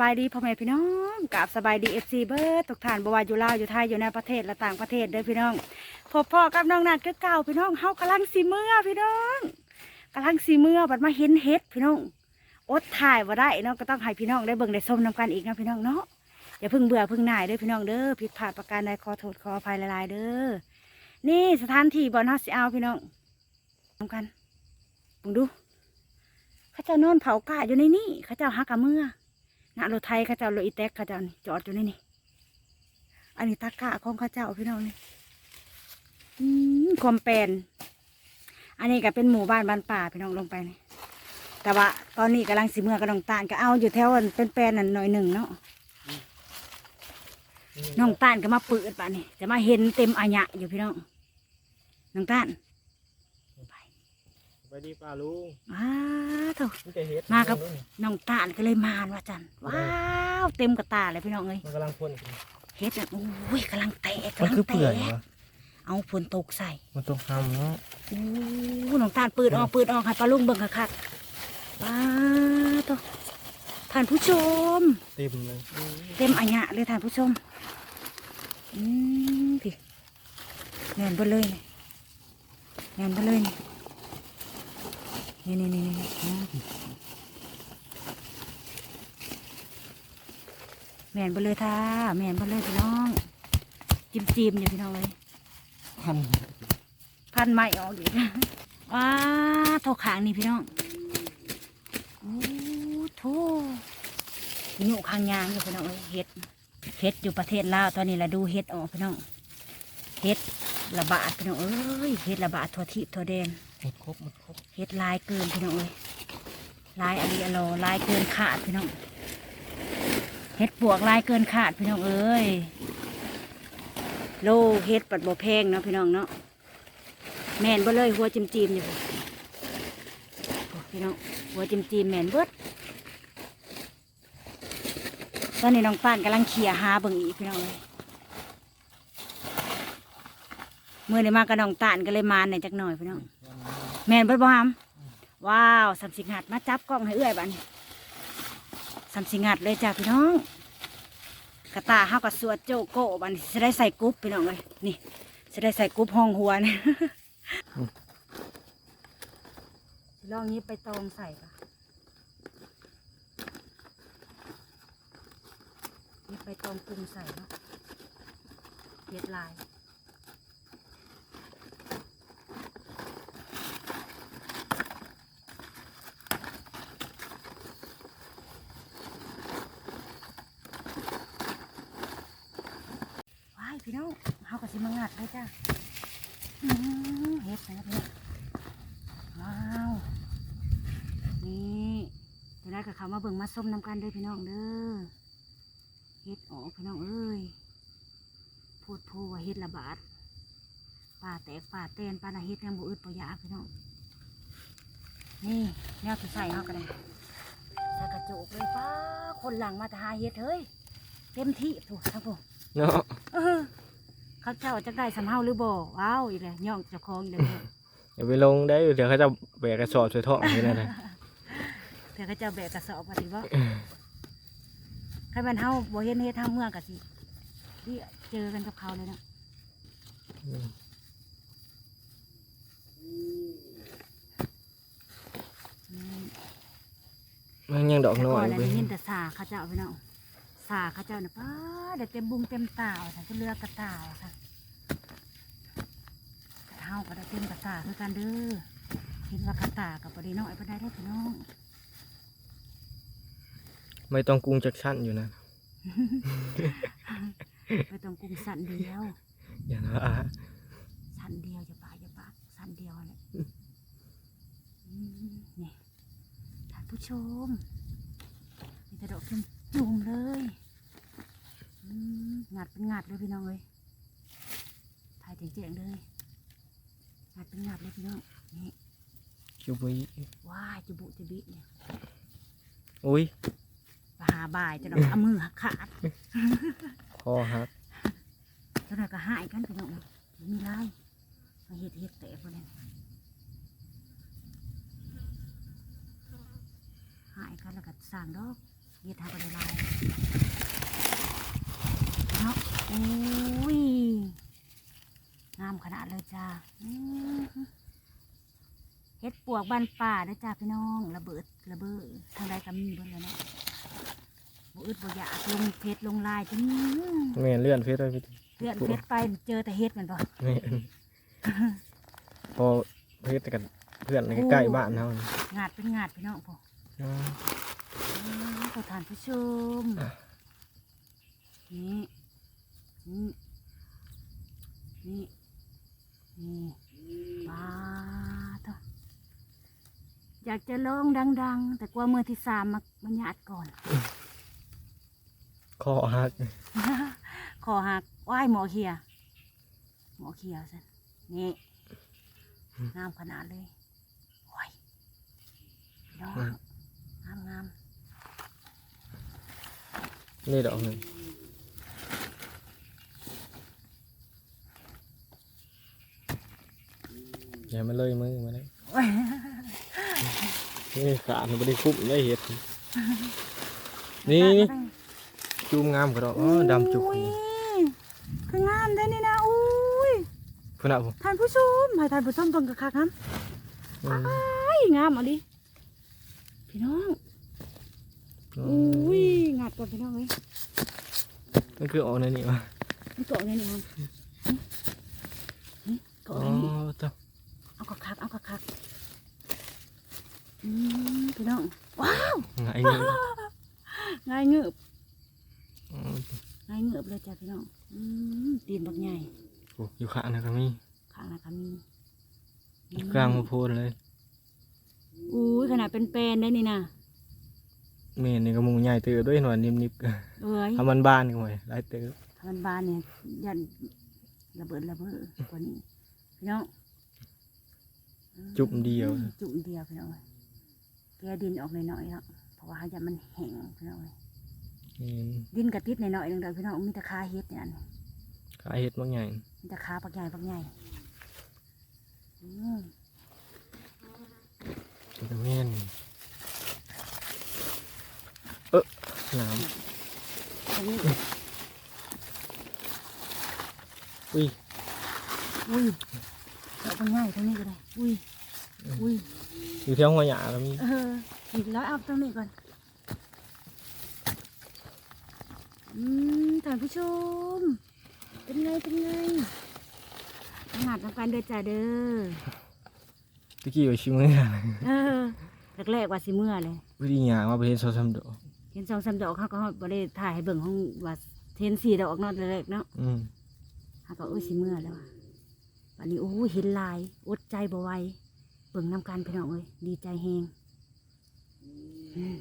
บายดีพ่อแม่พี่น้องกับสบายดีเอฟซีเบิร์ดทุกท่านบวาอยู่ลาวอยู่ไทยอยู่ในประเทศและต่างประเทศเด้อพี่น้องพบพ่อกับน้องนัดคือเก่าพี่น้องเฮากำลังสีเมื่อพี่น้องกำลังสีเมื่อบัดมาเห็นเฮ็ดพี่น้องอดถ่ายว่าได้เนาะก็ต้องให้พี่น้องได้เบิ่งได้ส้มนำกันอีกนะพี่น้องเนาะอย่าเพิ่งเบื่อเพิ่งหน่ายเด้อพี่น้องเด้อผิดพลาดประการใดขอโทษขออภัยหลายๆเด้อนี่สถานที่บอลเฮาสิเอาพี่น้องนำกันเบิ่งดูเขาเจ้านอนเผากาอยู่ในนี่เขาเจ้าฮักกะเมื่อ นะรถไทยเขาเจ้ารถอีแท็กเขาเจ้านี่จอดอยู่ในนี่ อันนี้ตากะของเขาเจ้าพี่น้องนี่อคอมแปนอันนี้ก็เป็นหมู่บ้านบ้านป่าพี่น้องลงไปนี่แต่ว่าตอนนี้กำลังสิเมื่อกระดองตาลก็เอาอยู่แถวเป็นแปนนั่นหน่อยหนึ่งเนาะน้องตาลก็มาเปิดป่ะนี่จะมาเห็นเต็มอัญะอยู่พี่น้องน้องตาล ไปดีป่าลุงอ้าวเถอะ มันจะเฮ็ดมาครับ น้องตาลก็เลยมานว่าจันว้าวเต็มกระตาเลยพี่น้องเอ้ยมันกำลังพ่นเฮ็ดแบบโอ้ยกำลังแตกมันกำลังคือแตเปื่อยกวะเอาฝนตกใส่มันต้องทำเนาะโอ้น้องตาลปืดออกปืดออกให้ปลาลุงเบิ่งคักๆว้าตัวท่านผู้ชม เต็มเลยเต็มอัญญะเลยท่านผู้ชม อืมพี่แน่นเบ่เลยนี่แน่นเบ่เลยนี่ นี่นี่นี่นี่อืมแม่นเบ่เลยท่าแม่นเบ่เลยพี่น้อง จิ้มจิ้มๆเนี่พี่น้องเลยพันพันไม้ออกอีกว้าโทขางนี่พี่น้องโอ้โถอยู่ข้างยางอยู่พี่น้องเอ้ยเฮ็ดเฮ็ดอยู่ประเทศลาวตอนนี้ละดูเฮ็ดออกพี่น้องเฮ็ดระบาดพี่น้องเอ้ยเฮ็ดระบาดทั่วทิศทั่วแดน หมดครบหมดครบเฮ็ดลายเกินพี่น้องเอ้ยลายอะไรอะโลลายเกินขาดพี่น้องเฮ็ดปวกลายเกินขาดพี่น้องเอ้ยโลเฮ็ดปัดบ่แพงเนาะพี่น้องเนาะแมนบ่เลยหัวจิมจิมๆนี่พี่น้องหัวจิมจิมแมนเบิดตอนนี้น้องป้านกำลังเขี่ยหาเบิ่งอีกพี่น้องเลยเมื่อได้มากับน้องตานก็เลยมาในอยจักหน่อยพี่น้อง แม่นเบิดบ่ฮามว้าวสามสิงหัดมาจับกล้องให้เอื้อยบันสามสิงหัดเลยจ้าพี่น้อง กระตาเฮากับสวดโจโก้บันจะได้ใส่กรุ๊ปพี่น้องเลยนี่จะได้ใส่กรุ๊ปห้องหัวนี่ลองนี้ไปตองใส่ปะนี่ไปตองปรุงใส่เนาะเฮ็ดลาย ว้ายพี่น้อง เฮากับสิมางัดเลยจ้าเฮ็ดนะพี่น้องว้าวนี่จะได้กับเขามาเบิ่งมาส้มน้ำกันเด้อพี่น้องเด้อเฮ็ดออพี่น้องเอ้ยพูดพูว่าเฮ็ดระบาดป่าแตกป่าเต้นป่านาเฮ็ดยังบ่อึดบ่อยาพี่น้องนี่แนวที่ใส่เฮากันเลยใส่กระโจกเลยป้าคนหลังมาแต่หาเฮ็ดเฮ้ยเต็มที่ถูกทั้งพวเนาะ เออเขาเจ้าจะได้สำเฮาหรือบ่ว้าวอีกแล้วย่องเจ้าของเด้ออย่าไปลงได้เดี๋ยวเขาจะแบกกระสอบใส่ท่อไม่ได้นะเผื่อเขาเจ้าแบกกระสอบมาสิบ่ใครมันเฮาบ่เห็นเฮ็ดทางเมืองก็สิที่เจอกันกับเขาเลยเนาะอืมมันยังดอกแต่น้อก่อนยน่ะไปได้ยินแต่สาเขาเจ้าไปเนาะสาเขาเจ้าน่ะป้าเดี๋ยวเต็มบุงเต็มตาสันก็เลือกกระตาสันเฮา ก็ได้เต็มกระตาคือกันเด้อเห็นว่ากระตากับบ่ได้น้อยบ่ได้ได้อพี่น้อง ไม่ต้องกรุงจักชั่นอยู่นะไปตรงกรุงสันเดียว อย่านะสันเดียวอย่าปากอย่าปากสันเดียวแหละอืมนี่ท่านผู้ชมมีแต่ดอกจุ่มจุ่มๆเลยอืมงัดเป็นงัดเลยพี่น้องเลยถ่ายเจ๋งๆเลย งัดเป็นงัดเลยพี่น้องนี่คิวบุยว้ายจะบุจะบิเนี่ยอุ้ยปหาบ่ายจะดอกเอามือหักขาดคอหักเจ้าหน่อยก็หายกันพี่น้องมีไรมาเห็ดเห็ดแตกพวกนี้หายกันแล้วก็สร้างดอกเฮ็ดทาก็ได้หลายเนาะอุ้ย งามขนาดเลยจ้าอื้อหือเฮ็ดปวกบ้านป่าเด้อจ้าพี่น้อง ระเบิดระเบ้อทางใดก็มีเบิ่งแล้วเนาะบ่อึดบ่อยากลงเพชรลงลายจังแม่นเลื่อนเฟซไว้พี่เลื่อนเพชรไปเจอแต่เฮ็ดแมันบ่แม่นพอเฮ็ดกันเพื่อนใกล้ๆบ้านเฮานี่งาดเป็นงาดพี่น้องพ่ออ๋ออืมขอทานผู้ชมอะนี่นี่นี่ นี่ป้าทอยากจะร้องดัง ๆ แต่กลัวมือที่สามมามันหยาดก่อน คอหักขอหักว่ายหมอเขีย หมอเขียสินี่งามขนาดเลยโอ้ยพี่น้องงามงามนี่ดอกหนึง อย่ามาเลยมือมาเลยโอ้ยนี่ขาดมันบ่ได้คุ้มได้เฮ็ด นี่นี่จูมงามกระดอกอ๋อดำจุกอุ้ยนี่คืองามได้นี่นะอุ้ยพุ่นน่ะผมท่านผู้ชมให้ท่านผู้ชมเบิ่งกะคักครับอืมไอ้ยงามเอะดิพี่น้องอือุ้มยงัดก่อนพี่น้องเอ้ยมันคือออกในนี่วะมันเกาะเนี่ยนี่ครับนี่เกาะอ๋อเนี่ยนี่เจ้า เอากะคักเอากะคักอืมพี่น้อง ว้าวไงเงี้ยง่ายเงือบอืมง่ายเงือบเลยจ้ะพี่น้องอืมตีนบักใหญ่โอ้อยู่ข้างนะก็มีข้างหนะครับมีอยู่กลางมาโพดเลยอุ้ยขนาดเป็นแปลนได้นี่นะเมนนี่ก็มุงใหญ่เตือด้วยหน่อยนิบๆก็เอ้ยทำมันบ้านก็หน่อยหลายเตือถ้ามันบานเนี่ยยันระเบิดระเบ้อกว่านี้พี่น้อง จุ่มเดียว จุ่มเดียวพี่น้องเอ้ยแกดินออกหน่อยๆแล้วเพราะว่าอย่ามันแห้งพี่น้องเอ้ยนี่ดินกระติดหน่อยๆหนึงเดียวพี่น้องมีแต่คาเฮ็ดเนี่ยอันนี้ขายเห็ดบางใหญ่มีแต่คาปักใหญ่ปักใหญ่อืมแต่แม่นเออน้ตรงนี้ำอุ้ยอุ้ย เอาปักใหญ่ตรงนี้ก็ได้ อุ้ย อุ้ย อยู่แถวหัวหยาก็มีเอออีกร้อยเอาตรงนี้ก่อน อืมท่านผู้ชม เป็นไง เป็นไงขนาดทำการเดินจ่าเด้อ ตะกี้อยู่ชิมือเออแรกๆว่าสิเมื่อเลย วิธีหยามาไปเห็นโซซัมโดอกเห็นสองสามดอกเขาก็บ่ได้ถ่ายให้เบิ่งห้องว่าเห็นสี่ดอกเนาะแรกๆเนาะอืมเขาก็โอ้ยสิเมื่อแล้วอะ วันนี้โอ้ยเห็นลาย อดใจบ่ไหวเบิ่งน้ำกันพี่น้องเอ้ยดีใจแฮงอืม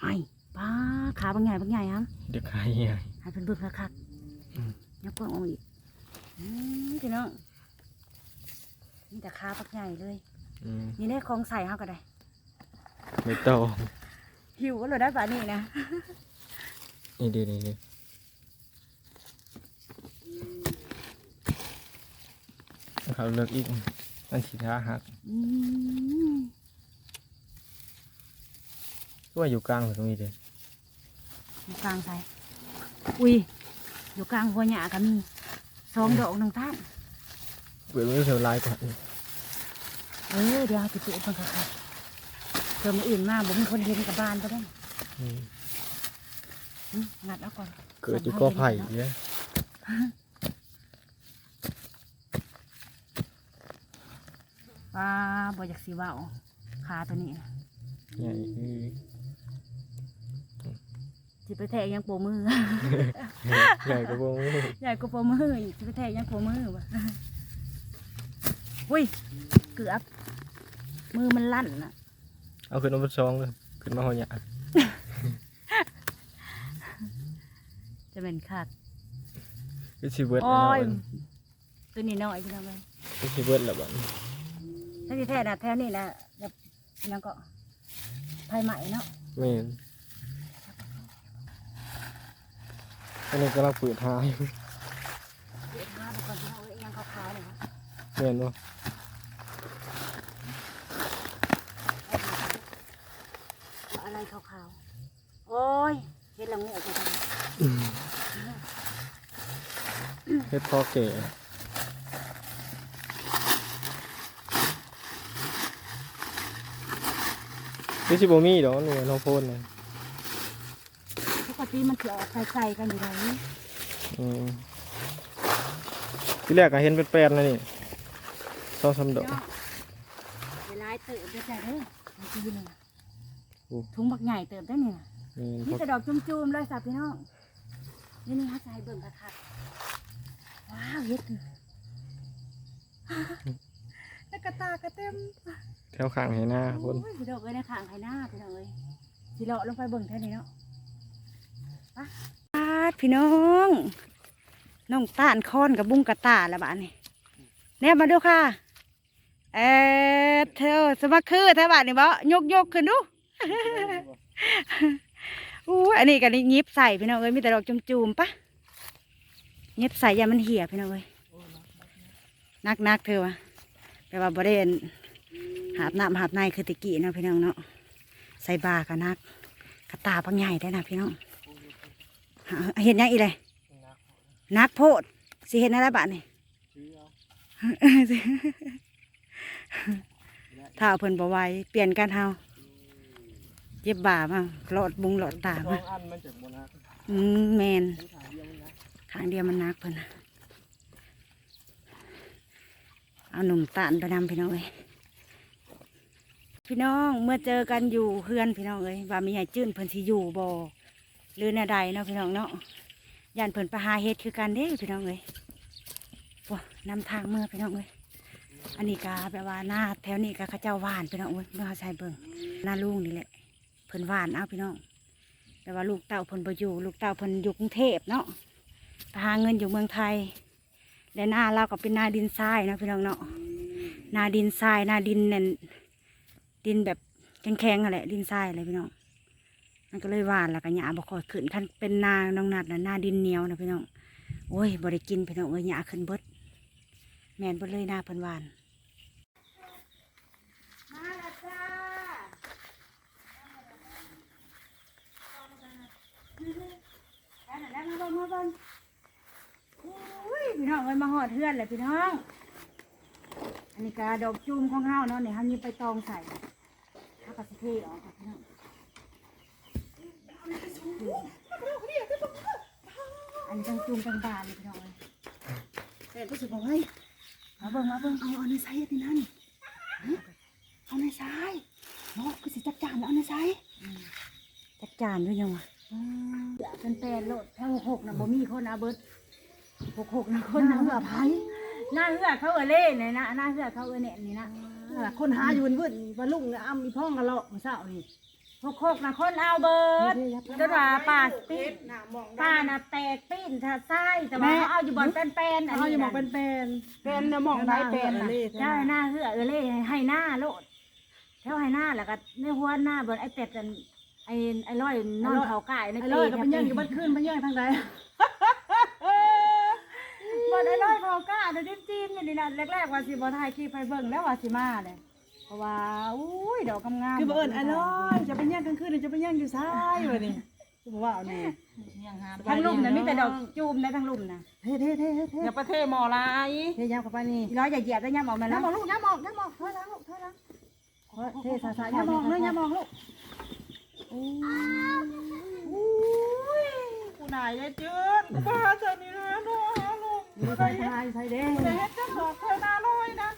ไห้ป้าขาบางใหญ่บางใหญ่ครับเด็กขายใหญ่ให้เพิ่นเบิ่งคักอืมๆยักกว้างออกอีกอืมพี่น้องนี่แต่ขาบักใหญ่เลยอืมนี่ได้ของใส่เฮาก็ได้ ไม่ต้องหิวก็เลยได้ป่านี่นะนี่ดีนี่ดี เขาเลิกอีกอันสีท้าหักอืมก็ว่าอยู่กลางตรงนี้เลยอยู่กลางใส่อุ้ย อยู่กลางหัวหญ้าก็มีสองดอกหนึ่งท่านเปิดไม่เท่าไรกว่าอีกเออเดี๋ยวเอาไปปลูกมันค่ะเพิ่มออื่นมาบ่มีคนเห็นกับบ้านก็ได้อืมอืมงัดเอาก่อน เกิดอยู่ก็ไผ่เยอะ ป้าบ่อยากสีว่าขาตัวนี้น่ะใหญ่คือสิไปแทะยังโปมือ ใหญ่กว่าพวกนี้ใหญ่กว่าโปมืออีกสิไปแทะยังโปมือวะอุ้ยเกือบมือมันลั่นน่ะเอาขึ้นมาบนซองเลยขึ้นมาหัวหยาจะเป็นขาดคือชีเบิร์ดโอ้ยนะตัวนี้น้อยพี่น้องเลยคือชีเบิร์ดละบัด ถ้าที่แท้น่ะแท้นี่นะแบบยังก็ไฟใหม่เนาะแม่นอันนี้กำลังเปิดท้ายเดี๋ยวทาไปก่อนพี่น้องเอ้ยยังขาวๆเลยนะแม่นบ่เอาอะไรขาวอ้ยเฮ็ดละงูไปทำเฮ็ดพอเก๋ คือสิบ่มีดอกหน่วยน้องโพนน่ะปกติมันจะออกใส่ๆกันอยู่ไหนอืมที่แรกก็เห็นเป็นแปลนๆนะนี่สองสามดอก เวลาเติบได้จ้ะเด้อมันคือนี่โอ้ ถุงบักใหญ่เติบได้นี่น่ะนี่นี่พอแต่ดอกจุ่มๆเลยสับพี่น้องนี่นี่ฮัสไซเบิ่งกระคักว้าวเฮ็ดแล้วก ระตากระเต็มแถวข้างให้หน้าคนโอ้ยพี่ดอกเอ้ยในข้างไห้หน้าพี่น้องเอ้ยสิเลาะลงไปเบิ่งแท่นี้เนาะไปปาดพี่น้องน้องต้านคอนกับบุ้งกระตาละบ้านนี่แนบมาดูค่ะ เออเธอสมัครคือแถวบ้านนี่บ่ยกยกขึ้นดูอู้อันนี้กันนี่ยิบใส่พี่น้องเอ้ยมีแต่ดอกจุ่มๆปะยิบใส่อยามันเหี่ยพี่น้องเอ้ยนักนักๆเธอวะ แปลว่าบริเวณหาบน้ำหาบในคือตะกี้เนาะพี่น้องเนาะใส่บากับนักกระตาปังใหญ่ได้นะพี่น้องหาเห็นยังอีเลยนักโพดสิเห็นอะไรบ้านนี่ถ้าเอาเพิ่นบ่ไหวเปลี่ยนกันเฮาเย็บบ่ามาหลอดบุงหลอดตาสอมางอันมันจะบ่นักอืมแมนขางเดียวมันนักขางเดียวมันนักเพิ่นน่ะ เอาหนุ่มตาลไปนำพี่น้องเอ้ยพี่น้องเมื่อเจอกันอยู่เพื่อนพี่น้องเอ้ยว่ามีใหญ่จื้นเพิ่นสิอยู่บ่หรือแนวใดเนาะพี่น้องเนาะย่านเพิ่นไปหาเฮ็ดคือกันเด้พี่น้องเอ้ยว้านำทางเมื่อพี่น้องเอ้ยอันนี้กาแบบว่าหน้าแถวนี้ก็เขาเจ้าหวานพี่น้องเอ้ยเมื่อเขาใช้เบิ่งหน้าลุงนี่แหละเพิ่นหวานเอาพี่น้องแต่ว่าลูกเต่าเพิ่นบ่อยู่ ลูกเต่าเพิ่นอยู่กรุงเทพเนาะไปหาเงินอยู่เมืองไทย และหน้าเราก็เป็นนาดินทรายเนาะพี่น้องเนาะนาดินทรายนาดินนั่นดินแบบแข็งๆอะแหละดินทรายอะไรพี่น้องมันก็เลยหวานแล้วก็หญ้าบ่ค่อยขึ้นคันเป็นนาน้องนัดน่ะนาดินเหนียวนะพี่น้องโอ้ยบ่ได้กินพี่น้องเอ้ยหญ้าขึ้นเบิดแม่นเบิดเลยนาเพิ่นหวานมาแล้วจ้าแล้วนั่นแหละมาเบิ่งมาเบิ่งอุ้ย พี่น้องเอ้ยมาหอดเทือนเลยพี่น้อง อันนี้กระดอกจูมของเฮาเนาะเนี่ยเฮานี่ไปตองใส่เฮาก็สิเทออกค่ะพี่น้องอันนี้ต้องจูมต่างๆเลยพี่น้องเอ้ยแต่ก็สิบอกเฮ้ยมาเบิ่งมาเบิ่งเอาเอาในไซส์ที่นั่นเอาในไซส์เนาะคือสิจัดจานแล้วเอาในไซส์จัดจานด้วยยังวะเป็นแปดโลดแถวหกๆนะบ่มีคนอาเบิด หกหกๆนะคนนะเหือไผหน้าเหือเขาเออเล่เนี่ยนะหน้าเหือเขาเออเนี่ยนี่นะคนหาอยู่วืนๆว่าลุงเนี่ยอ้ำมีพ่องกันเลาะมาเช้านี่หกหกนะคนเอาเบิดจนว่าป่าปิ้นป่าน่ะแตกปิ้นถ้าไส้แต่ว่าเขาเอาอยู่บนเป็นเป็นๆอันเขานี้จะบอกนะเป็นเป็นเป็นนะมองได้เป็นนะได้หน้าเหือเออเล่ให้หน้าโลดแถวให้หน้าแล้วก็ในหัวหน้าบนไอ้เป็ดกันไอ้ไอ้ร้อยนอนเขาก่ายในไอ้ตีลอยก็เป็นย่างอยู่บ้านขึ้นเป็นย่างทางใด บนไอ้ร้อยเขาก่ายในดินจีนอยู่นี่นะแรกๆว่าสิบ่ถ่ายคลิปไปเบิ่งแล้วว่าสิมาเลยเพราะว่าอุ้ยดอกงามๆคือบ่เอิญไอ้ลอยจะเป็นย่างกลางคืนจะเป็นย่างอยู่ซ้ายวันนี้จะบอกว่าเอานี่ทั้งลุ่มน่ะมีแต่ดอกจูมได้ทั้งลุ่มน่ะเท่เท่เท่เท่อย่าประเทศหมอลายเท่ยาวเข้าไปนี่ร้อยอย่าเหยียบได้ย่ำออกมาแล้วน้ำมองลูกน้ำมองน้ำมองเท่านั้นลูกเท่านั้นเท่สาสาน้ำมองเลยน้ำมองลูกกูนายได้จืดกูบ้าเจ้านี่นะน้อง ลูกมีใส่ไทยใส่แดงเฮ็ดจังดอกเธอหน้าลอยนะ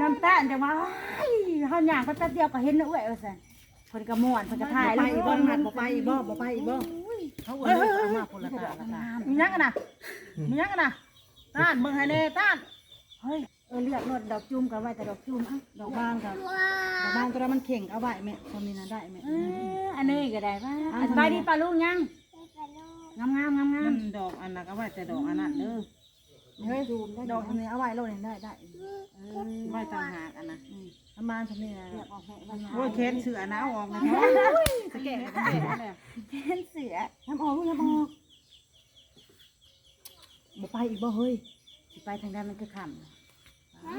น้ำตาลจะมาเฮ้ยเฮาย่างก็แป๊บเดียวก็เห็นแล้วเอ้ยว่าซั่นเพิ่นก็ม่วนเพิ่นก็ถ่ายไปเลยอีกบ้างหัดบ่ไปอีกบ้างบ่ไปอีกบ้างเขาเอ้ยเอามาคนละตาละตามียังกันนะมียังกันนะต้านมึงให้แน่ต้านเฮ้ยเออเลือกรดดอกจูมกันไว้แต่ดอกจูมเอ้าดอกบานครับดอกบานตัวนั้นมันเข่งเอาไว้แม่คนนี้นะได้แม่เอออันนี้ก็ได้ป่ะสบายดีป่ะลุงยัง งามงามงามงามัมนดอกอันนั้นเอาไว้แต่ดอกอันนั้นเด้อเฮ้ยดอกอันนี้เอาไว้โลดนี่ได้ได้ไว้ต่างหากอันนะประมาณเท่านี้นะเลือกออกให้วันโอ้ยเค้นเสือนะเอาออกนะจะแก่ก็แก่แล้วเห็นเสือน้ำออกลูกน้ำออกบ่ไปอีกบ่เฮ้ยสิไปทางด้านมันคือค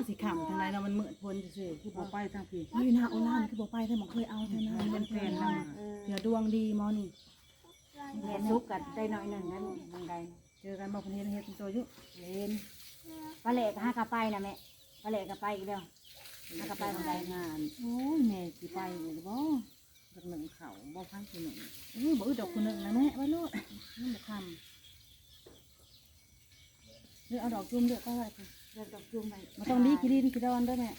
สิขำทางไหนเราะมันมืดพ้นซื่อๆคือบ่ไปทางพี่นี่นะโอลานคือบ่ไปแต่หมอเคยเอาเท่านั้นเป็นแฟนเราเดี๋ยวดวงดีหมอนี่ แม่ซุกกันได้หน่อยหนึ่งนั้นบางใดเจอกันบ่คนเฮ็ดเฮ็ดเป็นตัวอยู่เล่นปลาเละก็ห้ากระไปนะแม่ปลาเละก็ไปอีกแล้วห้ากระไปบางใดงานโอ้ยแม่สิไปอยู่บ่จักหนึ่งเขาบ่พังสิหนึ่งเออบ่อึดดอกคนหนึ่งนะแม่ไว้โลดมันบ่คำเลือกเอาดอกจุ่มเลือกก็ไว้ค่ะเลือกดอกจุ่มไปมันต้องดีกี่ดินกี่ดอนด้วยแม่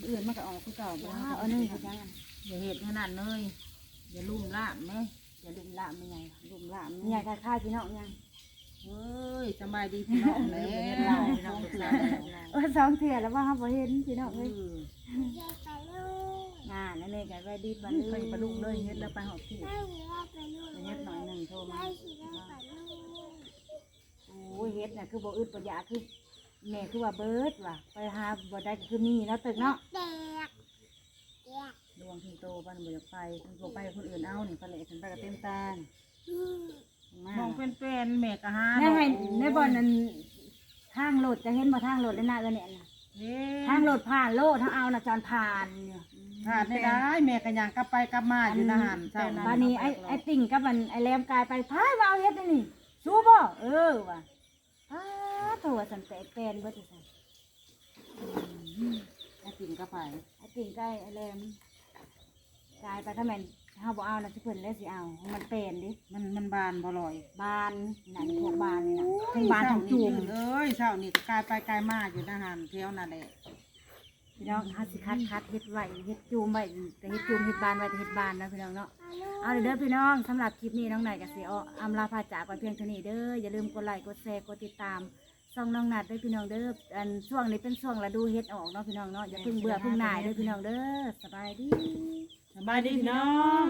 มื้ออื่นมันก็ออกคือเก่าบ่ว้าได้วเอาหนึ่งคือจังอันอย่าเฮ็ดขนาดเลยอย่าลุ่มล่ามแม่ อย่าลืมละไม่ไงลุ่มล่ามไม่แม่ไงค่าข้าวพี่น้องยังเฮ้ยสบายดีพี่น้องแล้วพี่น้องทุกท่านเออสองเถื่อแล้วว่าเขาบ่เห็นพี่น้องเอเลยองานนั่นเองกันไว้ดีบันไปปลาลูกเลยเฮ็ดแล้วไปหอบที่เฮ็ดหน่อยหนึ่งโทรมาโอ้ยเฮ็ดน่ะคือบ่อึดบ่อยากคือแม่คือว่าเบิดว่ะไปหาบ่ได้ก็คือมีแล้วตึกเนาะ ดวงที่โตบ้านบ่อยากไปคุณบ่ไปคนอื่นเอานี่ปลาเละฉันไปกับเต็มตาลมองเป็นแฟนแม่ก็หาในให้ในบ่อนนั้นทางรถจะเห็นบ่ทางรถแล้วนะเออเนี่ยน่ะเฮ้ทางรถผ่านโลดทางเอาน่ะจอนผ่านเนี่ยผ่านได้ได้แม่ก็ยังกลับไปกลับมาอยู่นะหันเจ้าบานี้ไอ้ไอ้ติ่งกับมันไอ้แหลมกายไปพายว่าเอาเฮ็ดอันนี่สู้บ่เออว่ะอ้าตัวสันแตกแปลนเบิดซั่นไอ้ติ่งก็ไปไอ้ติ่งใกล้ไอ้แหลม กายไปถ้าแม่นเฮาบ่เอาน่ะสิเพิ่นแล้วสิเอามันเป็นดิมันมันบานบ่ลอยบานนั่นพวกบานนี่น่ะทั้งบานทั้งจูมเอ้ยเช้านี่ก็กลายไปกลายมาอยู่นะหันเที่ยวนั่นแหละพี่น้องเฮาสิคัดคัดเฮ็ดไว้เฮ็ดจูมไว้แต่เฮ็ดจูมเฮ็ดบานไว้แต่เฮ็ดบานนะพี่น้องเนาะเอาเด้อพี่น้องสำหรับคลิปนี้น้องหน่อยกับเสียอำลาพาจากไปเพียงเท่านี้เด้ออย่าลืมกดไลค์กดแชร์กดติดตามช่องน้องนัดเด้อพี่น้องเด้ออันช่วงนี้เป็นช่วงฤดูเฮ็ดออกเนาะพี่น้องเนาะอย่าเพิ่งเบื่อเพิ่งหน่ายเด้อพี่น้องเด้อสบายดี สบายดีพี่น้องง